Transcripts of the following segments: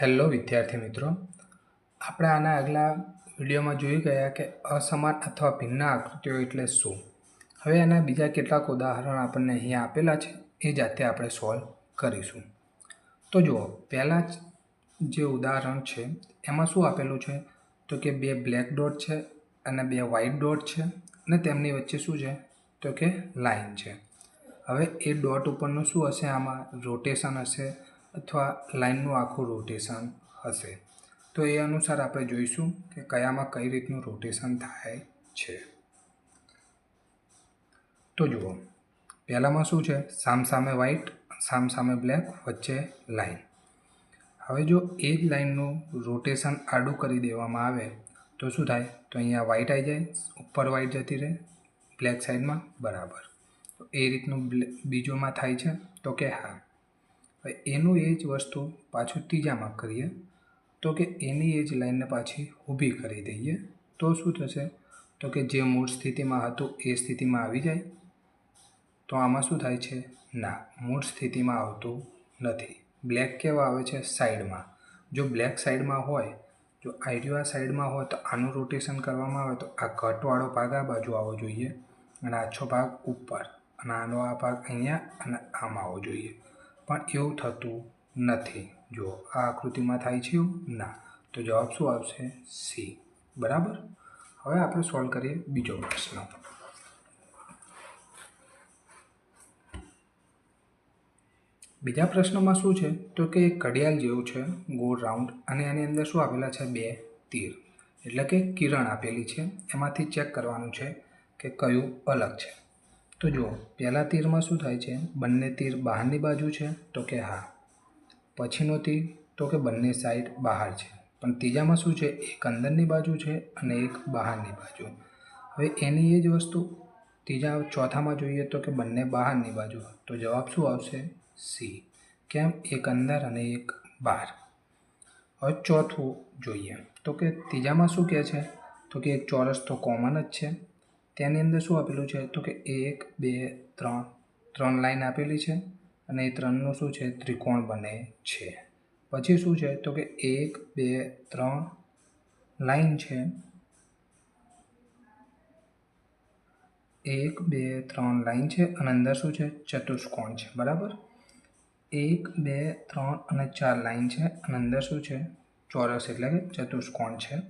Hello વિદ્યાર્થી મિત્રો. આપણે આના આગલા વિડીયોમાં જોઈ ગયા કે અસમાન અથવા ભિન્ન આકૃતિઓ એટલે શું? હવે એના બીજા કેટલાક ઉદાહરણ આપણને અહીંયા આપેલા છે, એ જાતે આપણે સોલ્વ કરીશું. તો જુઓ, પહેલાં જ ઉદાહરણ છે, એમાં શું આપેલું છે? તો કે બે બ્લેક ડોટ છે અને બે વ્હાઇટ ડોટ છે અને તેમની વચ્ચે શું છે? તો કે લાઇન છે. હવે એ ડોટ ઉપરનું શું હશે? આમાં રોટેશન હશે. અથવા લાઇનનું આખું રોટેશન હશે. તો એ અનુસાર આપણે જોઈશું કે કયામાં કઈ રીતનું રોટેશન થાય છે. તો જુઓ, પહેલાંમાં શું છે? સામ સામે વ્હાઇટ સામ સામે બ્લેક વચ્ચે લાઈન હવે જો એ જ લાઇનનું રોટેશન આડું કરી દેવામાં આવે, તો શું થાય? તો અહીંયા વ્હાઇટ આવી જાય, ઉપર વ્હાઇટ જતી રહે બ્લેક સાઈડમાં બરાબર. તો એ રીતનું બીજોમાં થાય છે. તો કે હા. એનું એ જ વસ્તુ પાછું ત્રીજામાં કરીએ. તો કે એની એ જ લાઈનને પાછી ઊભી કરી દઈએ. તો શું થશે? તો કે જે મૂળ સ્થિતિમાં હતું એ સ્થિતિમાં આવી જાય. તો આમાં શું થાય છે? ના, મૂળ સ્થિતિમાં આવતું નથી. બ્લેક કેવા આવે છે? સાઈડમાં. જો બ્લેક સાઈડમાં હોય, જો આઈડિયો આ સાઈડમાં હોય તો આનું રોટેશન કરવામાં આવે તો આ ઘટવાળો ભાગ આ બાજુ આવવો જોઈએ અને આછો ભાગ ઉપર અને આનો આ ભાગ અહીંયા અને આમ આવવો જોઈએ. પણ એવું થતું નથી. જો આ આકૃતિમાં થાય છે એવું? ના. તો જવાબ શું આવશે? સી બરાબર? હવે આપણે સોલ્વ કરીએ બીજો પ્રશ્ન. બીજા પ્રશ્નમાં શું છે? તો કે ઘડિયાળ જેવું છે, ગોળ રાઉન્ડ, અને એની અંદર શું આપેલા છે? બે તીર. એટલે કે કિરણ આપેલી છે. એમાંથી ચેક કરવાનું છે કે કયું અલગ છે. તો જુઓ, પહેલાં તીરમાં શું થાય છે? બંને તીર બહારની બાજુ છે, તો કે હા. પછીનો તીર, તો કે બંને સાઈડ બહાર છે. પણ ત્રીજામાં શું છે? એક અંદરની બાજુ છે અને એક બહારની બાજુ. હવે એની એ જ વસ્તુ, ત્રીજા ચોથામાં જોઈએ તો કે બંને બહારની બાજુ. તો જવાબ શું આવશે? સી. કેમ? એક અંદર અને એક બહાર. હવે ચોથું જોઈએ. તો કે ત્રીજામાં શું કહે છે? તો કે એક ચોરસ તો કોમન જ છે. તેની અંદર શું આપેલું છે? તો કે એક, બે, ત્રણ. ત્રણ લાઈન આપેલી છે અને એ ત્રણનું શું છે? ત્રિકોણ બને છે. પછી શું છે? તો કે એક, બે, ત્રણ લાઈન છે. એક, બે, ત્રણ લાઈન છે અને અંદર શું છે? ચતુષ્કોણ છે. બરાબર? એક, બે, ત્રણ અને ચાર લાઈન છે અને અંદર શું છે? ચોરસ એટલે કે ચતુષ્કોણ છે.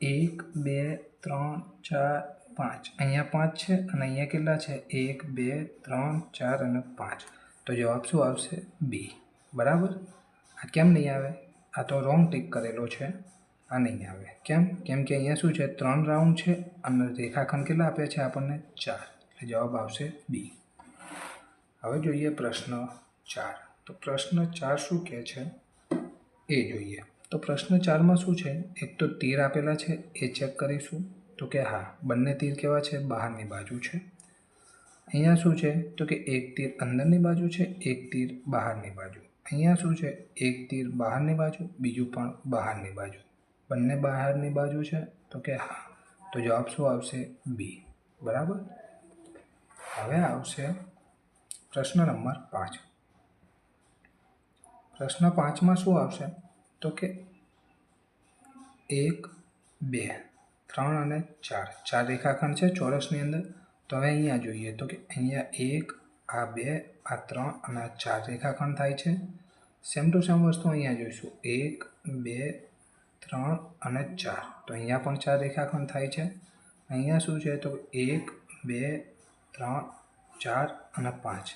એક, બે, ત્રણ, ચાર પાંચ. અહીંયા પાંચ છે અને અહીંયા કેટલા છે? એક, બે, ત્રણ, ચાર અને પાંચ. તો જવાબ શું આવશે? બી. બરાબર? આ કેમ નહીં આવે? આ તો રોંગ ટીક કરેલો છે. આ નહીં આવે. કેમ? કેમ કે અહીંયા શું છે? ત્રણ રાઉન્ડ છે અને રેખાખંડ કેટલા આપ્યા છે આપણને? ચાર. એટલે જવાબ આવશે બી. હવે જોઈએ પ્રશ્ન ચાર. તો પ્રશ્ન ચાર શું કહે છે? એ જોઈએ. તો પ્રશ્ન ચારમાં શું છે? એક તો તીર આપેલા છે. એ ચેક કરીશું. તો કે હા, બંને તીર કેવા છે? બહારની બાજુ છે. અહીંયા શું છે? તો કે એક તીર અંદરની બાજુ છે, એક તીર બહારની બાજુ. અહીંયા શું છે? એક તીર બહારની બાજુ, બીજું પણ બહારની બાજુ. બંને બહારની બાજુ છે? તો કે હા. તો જવાબ શું આવશે? બી બરાબર? હવે આવશે પ્રશ્ન નંબર પાંચ. પ્રશ્ન પાંચમાં શું આવશે? તો કે એક, બે. ત્રણ અને ચાર. ચાર રેખાખંડ છે ચોરસની અંદર. તો હવે અહીંયા જોઈએ તો કે અહીંયા એક, આ બે, આ ત્રણ અને આ ચાર રેખાખંડ થાય છે. સેમ ટુ સેમ વસ્તુ અહીંયા જોઈશું. એક, બે, ત્રણ અને ચાર. તો અહીંયા પણ ચાર રેખાખંડ થાય છે. અહીંયા શું છે તો એક, બે, ત્રણ, ચાર અને પાંચ.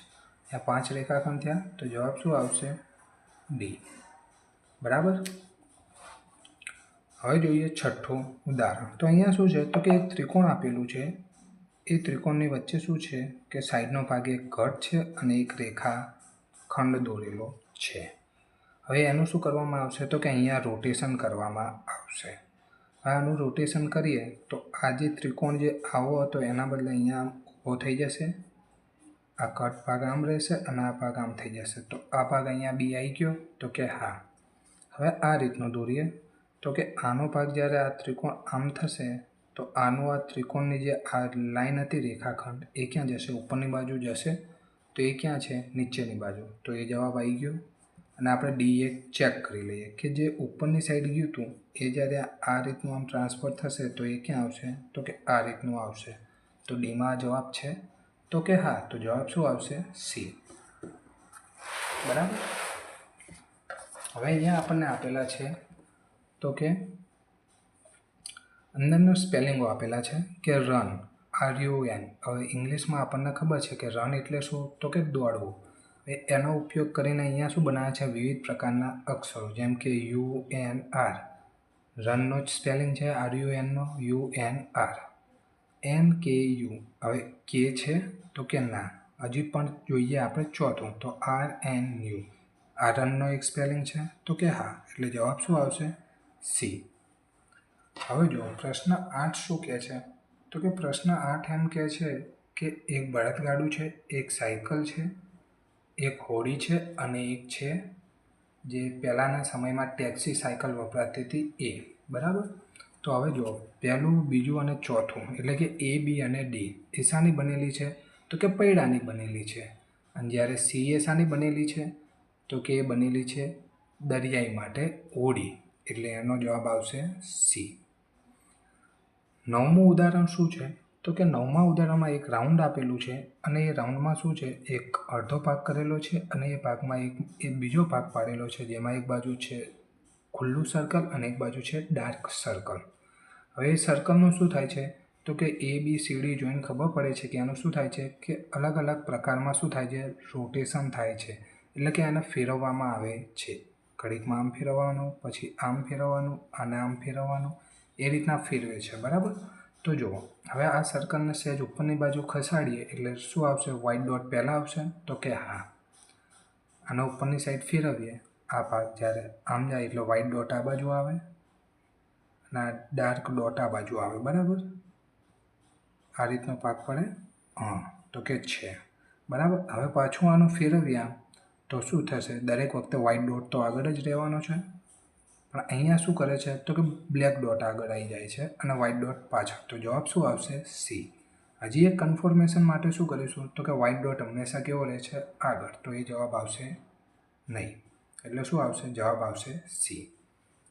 અહીંયા પાંચ રેખાખંડ થયા. તો જવાબ શું આવશે? ડી. બરાબર? હવે જોઈએ છઠ્ઠું ઉદાહરણ. તો અહીંયા શું છે? તો કે ત્રિકોણ આપેલું છે. એ ત્રિકોણની વચ્ચે શું છે? કે સાઈડનો ભાગ એક ઘટ છે અને એક રેખા ખંડ દોરેલો છે. હવે એનું શું કરવામાં આવશે? તો કે અહીંયા રોટેશન કરવામાં આવશે. હવે આનું રોટેશન કરીએ તો આ જે ત્રિકોણ જે આવો હતો એના બદલે અહીંયા ઊભો થઈ જશે. આ કટ ભાગ આમ રહેશે અને આ ભાગ આમ થઈ જશે. તો આ ભાગ અહીંયા બી આવી ગયો. તો કે હા. હવે આ રીતનું દોરીએ. તો કે આનો ભાગ જ્યારે આ ત્રિકોણ આમ થશે, તો આનું આ ત્રિકોણની જે આ લાઈન હતી રેખાખંડ, એ ક્યાં જશે? ઉપરની બાજુ જશે? તો એ ક્યાં છે? નીચેની બાજુ. તો એ જવાબ આવી ગયો. અને આપણે ડી એ ચેક કરી લઈએ કે જે ઉપરની સાઈડ ગયું હતું, એ જ્યારે આ રીતનું આમ ટ્રાન્સફર થશે, તો એ ક્યાં આવશે? તો કે આ રીતનું આવશે. તો ડીમાં જવાબ છે? તો કે હા. તો જવાબ શું આવશે? સી. બરાબર? હવે અહીંયા આપણને આપેલા છે તો કે અંદરનો સ્પેલિંગો આપેલા છે કે રન આર યુ એન હવે ઇંગ્લિશમાં આપણને ખબર છે કે રન એટલે શું? તો કે દોડવું. એનો ઉપયોગ કરીને અહીંયા શું બનાવે છે? વિવિધ પ્રકારના અક્ષરો, જેમ કે યુ એન આર રનનો જ સ્પેલિંગ છે R U એનનો U N R N K U હવે કે છે તો કે ના. હજી પણ જોઈએ આપણે ચોથું, તો આર એન યુ આ રનનો એક સ્પેલિંગ છે તો કે હા. એટલે જવાબ શું આવશે? સી. હવે જો પ્રશ્ન આઠ શું કહે છે? તો કે પ્રશ્ન આઠ એમ કહે છે કે એક બળદગાડું છે, એક સાયકલ છે, એક હોડી છે અને એક છે જે પહેલાંના સમયમાં ટેક્સી સાયકલ વપરાતી હતી એ. બરાબર? તો હવે જો પહેલું, બીજું અને ચોથું, એટલે કે એ, બી અને ડી, એ શાની બનેલી છે? તો કે પૈડાની બનેલી છે. અને જ્યારે સી એ શાની બનેલી છે, તો કે એ બનેલી છે દરિયાઈ માટે હોડી એટલે એનો જવાબ આવશે સી નવમું ઉદાહરણ શું છે? તો કે નવમા ઉદાહરણમાં એક રાઉન્ડ આપેલું છે અને એ રાઉન્ડમાં શું છે? એક અડધો ભાગ કરેલો છે અને એ ભાગમાં એક એ બીજો ભાગ પાડેલો છે. જેમાં એક બાજુ છે ખુલ્લું સર્કલ અને એક બાજુ છે ડાર્ક સર્કલ હવે એ સર્કલનું શું થાય છે? તો કે એ બી સી ડી જોઈને ખબર પડે છે કે આનું શું થાય છે? કે અલગ અલગ પ્રકારમાં શું થાય છે? રોટેશન થાય છે. એટલે કે એને ફેરવવામાં આવે છે. ઘડીકમાં આમ ફેરવવાનું, પછી આમ ફેરવવાનું અને આમ ફેરવવાનું, એ રીતના ફેરવે છે, બરાબર? તો જુઓ, હવે આ સર્કલને સહેજ ઉપરની બાજુ ખસાડીએ એટલે શું આવશે? વ્હાઇટ ડોટ પહેલાં આવશે, તો કે હા. આના ઉપરની સાઈડ ફેરવીએ, આ ભાગ જ્યારે આમ જાય એટલે વ્હાઇટ ડોટ આ બાજુ આવે અને આ ડાર્ક ડોટ આ બાજુ આવે, બરાબર? આ રીતનો પાક પડે? હા, તો કે છે. બરાબર? હવે પાછું આનું ફેરવ્યા તો શું થશે? દરેક વખતે વ્હાઇટ ડોટ તો આગળ જ રહેવાનો છે. પણ અહીંયા શું કરે છે? તો કે બ્લેક ડોટ આગળ આવી જાય છે અને વ્હાઇટ ડોટ પાછળ. તો જવાબ શું આવશે? સી હજી એક કન્ફર્મેશન માટે શું કરીશું? તો કે વ્હાઇટ ડોટ હંમેશા કેવો રહે છે? આગળ. તો એ જવાબ આવશે નહીં. એટલે શું આવશે? જવાબ આવશે સી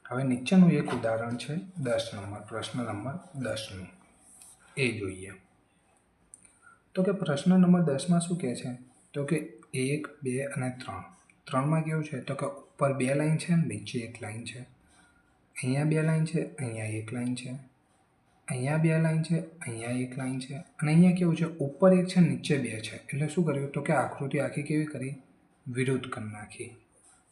હવે નીચેનું એક ઉદાહરણ છે દસ નંબર. પ્રશ્ન નંબર દસનું. એ જોઈએ. તો કે પ્રશ્ન નંબર દસમાં શું કહે છે? તો કે એક, બે અને ત્રણ. ત્રણમાં કેવું છે? તો કે ઉપર બે લાઈન છે નીચે એક લાઈન છે. અહીંયા બે લાઈન છે, અહીંયા એક લાઈન છે. અહીંયા બે લાઈન છે, અહીંયા એક લાઈન છે. અને અહીંયા કેવું છે? ઉપર એક છે, નીચે બે છે. એટલે શું કર્યું? તો કે આકૃતિ આખી કેવી કરી? વિરુદ્ધ કરી નાખી.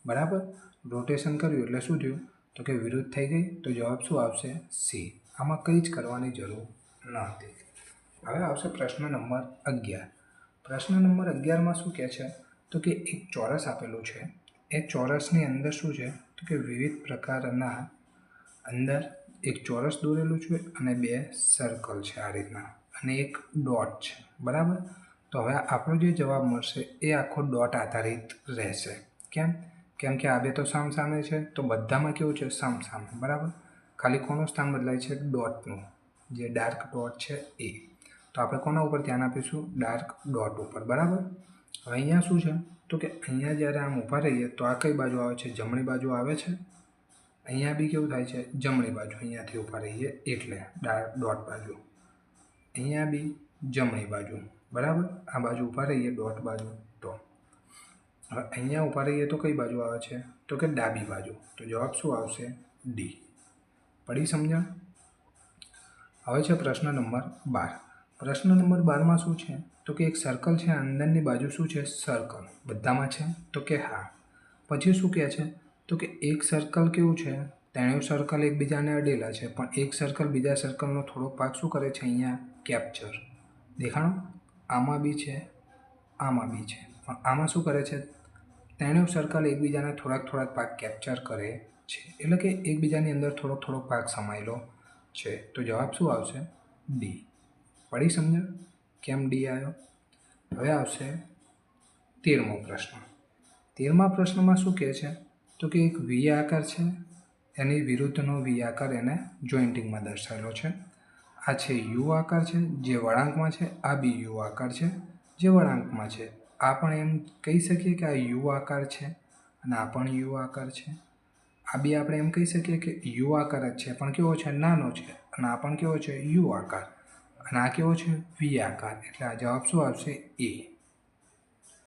બરાબર? રોટેશન કર્યું એટલે શું થયું? તો કે વિરુદ્ધ થઈ ગઈ. તો જવાબ શું આવશે? સી. આમાં કંઈ જ કરવાની જરૂર ન હતી. હવે આવશે પ્રશ્ન નંબર અગિયાર. પ્રશ્ન નંબર અગિયારમાં શું કહે છે? તો કે એક ચોરસ આપેલું છે. એ ચોરસની અંદર શું છે? તો કે વિવિધ પ્રકારના અંદર એક ચોરસ દોરેલું છે અને બે સર્કલ છે આ રીતના. અને એક ડોટ છે. બરાબર? તો હવે આપણો જે જવાબ મળશે એ આખો ડોટ આધારિત રહેશે. કેમ? કેમ કે આ બે તો સામ સામે છે. તો બધામાં કેવું છે? સામ સામે બરાબર? ખાલી કોનું સ્થાન બદલાય છે? ડોટનું જે ડાર્ક ડોટ છે એ. તો આપણે કોના ઉપર ધ્યાન આપીશું? ડાર્ક ડોટ ઉપર. બરાબર? હવે અહીંયા શું છે? તો કે અહીંયા જ્યારે આમ ઊભા રહીએ તો આ કઈ બાજુ આવે છે? જમણી બાજુ આવે છે? અહીંયા બી કેવું થાય છે? જમણી બાજુ. અહીંયાથી ઊભા રહીએ એટલે ડાર્ક ડોટ બાજુ. અહીંયા બી જમણી બાજુ. બરાબર? આ બાજુ ઊભા રહીએ, ડોટ બાજુ. તો હવે અહીંયા ઊભા રહીએ તો કઈ બાજુ આવે છે? તો કે ડાબી બાજુ. તો જવાબ શું આવશે? ડી. પડી સમજણ? હવે છે પ્રશ્ન નંબર બાર. પ્રશ્ન નંબર બારમાં શું છે? તો કે એક સર્કલ છે, અંદરની બાજુ શું છે? સર્કલ બધામાં છે? તો કે હા. પછી શું કહે છે? તો કે એક સર્કલ કેવું છે? ત્રણેય સર્કલ એકબીજાને અડેલા છે. પણ એક સર્કલ બીજા સર્કલનો થોડોક ભાગ શું કરે છે અહીંયા? કેપ્ચર દેખાણો? આમાં બી છે, આમાં બી છે. પણ આમાં શું કરે છે? ત્રણેય સર્કલ એકબીજાને થોડાક થોડાક ભાગ કેપ્ચર કરે છે. એટલે કે એકબીજાની અંદર થોડોક થોડોક ભાગ સમાયેલો છે. તો જવાબ શું આવશે? ડી પડી સમજણ? કેમ ડી આવ્યો હવે આવશે તેરમો પ્રશ્ન. તેરમા પ્રશ્નમાં શું કહે છે? તો કે એક વી આકાર છે, એની વિરુદ્ધનો વી આકાર એને જોઈન્ટિંગમાં દર્શાવેલો છે. આ છે યુ આકાર છે, જે વળાંકમાં છે, આ બી યુ આકાર છે, જે વળાંકમાં છે. આ પણ એમ કહી શકીએ કે આ યુ આકાર છે અને આ પણ યુ આકાર છે. આ બી આપણે એમ કહી શકીએ કે યુ આકાર જ છે, પણ કેવો છે? નાનો છે અને આ પણ કેવો છે? યુ આકાર. અને આ કેવો છે? વી આકાર. એટલે આ જવાબ શું આવશે? એ.